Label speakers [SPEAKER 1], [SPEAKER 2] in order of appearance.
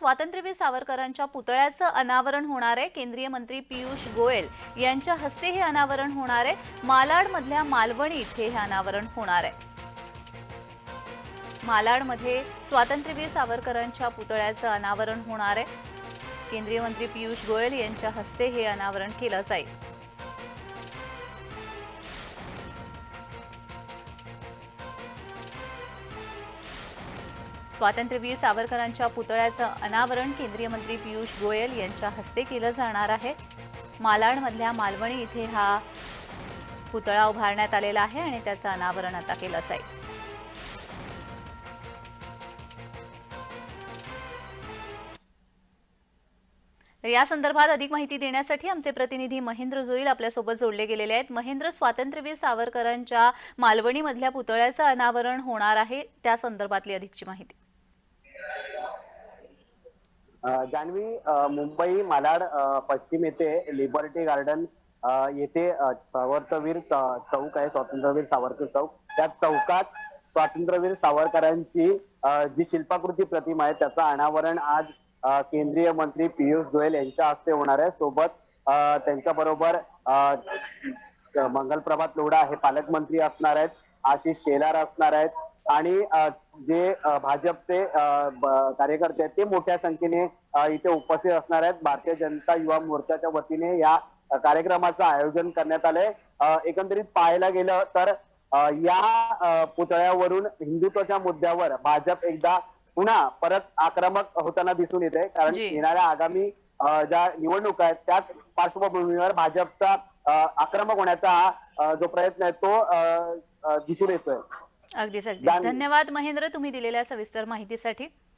[SPEAKER 1] स्वातंत्र्यवीर सावरकरांच्या पुतळ्याचं अनावरण होणार आहे. केंद्रीय मंत्री पियुष गोयल यांच्या हस्ते हे अनावरण होणार आहे. मालाडमधल्या मालवणी इथे हे अनावरण होणार आहे. मालाडमध्ये स्वातंत्र्यवीर सावरकरांच्या पुतळ्याचं अनावरण होणार आहे. केंद्रीय मंत्री पियुष गोयल यांच्या हस्ते हे अनावरण केलं जाईल. स्वातंत्र्यवीर सावरकरांच्या पुतळ्याचं अनावरण केंद्रीय मंत्री पियुष गोयल यांच्या हस्ते केलं जाणार आहे. मालाडमधल्या मालवणी इथे हा पुतळा उभारण्यात आलेला आहे आणि त्याचं अनावरण आता केलं जाईल या संदर्भात अधिक माहिती देण्यासाठी आमचे प्रतिनिधी महेंद्र जोईल आपल्यासोबत जोडले गेलेले आहेत. महेंद्र स्वातंत्र्यवीर सावरकरांच्या मालवणीमधल्या पुतळ्याचं अनावरण होणार आहे त्या संदर्भातली अधिकची माहिती.
[SPEAKER 2] जान्हवी मुंबई मालाड पश्चिम येथे लिबर्टी गार्डन येथे अ, सावरकरवीर चौक आहे स्वातंत्र्यवीर सावरकर चौक. त्या चौकात स्वातंत्र्यवीर सावरकरांची जी शिल्पाकृती प्रतिमा आहे त्याचं अनावरण आज केंद्रीय मंत्री पियुष गोयल यांच्या हस्ते होणार आहे. सोबत त्यांच्या बरोबर मंगलप्रभात लोढा हे पालकमंत्री असणार आहेत आशिष शेलार असणार आहेत आणि जे भाजपचे कार्यकर्ते आहेत ते मोठ्या संख्येने इथे उपस्थित असणार आहेत. भारतीय जनता युवा मोर्चाच्या वतीने या कार्यक्रमाचं आयोजन करण्यात आलंय. एकंदरीत पाहायला गेलं तर या पुतळ्यावरून हिंदुत्वाच्या मुद्द्यावर भाजप एकदा पुन्हा परत आक्रमक होताना दिसून येते कारण. येणाऱ्या आगामी ज्या निवडणुका आहेत त्याच पार्श्वभूमीवर भाजपचा आक्रमक होण्याचा जो प्रयत्न आहे तो दिसून येतोय.
[SPEAKER 1] अगदीच
[SPEAKER 2] जान्हवी.
[SPEAKER 1] धन्यवाद महेंद्र तुम्ही दिलेल्या सविस्तर माहितीसाठी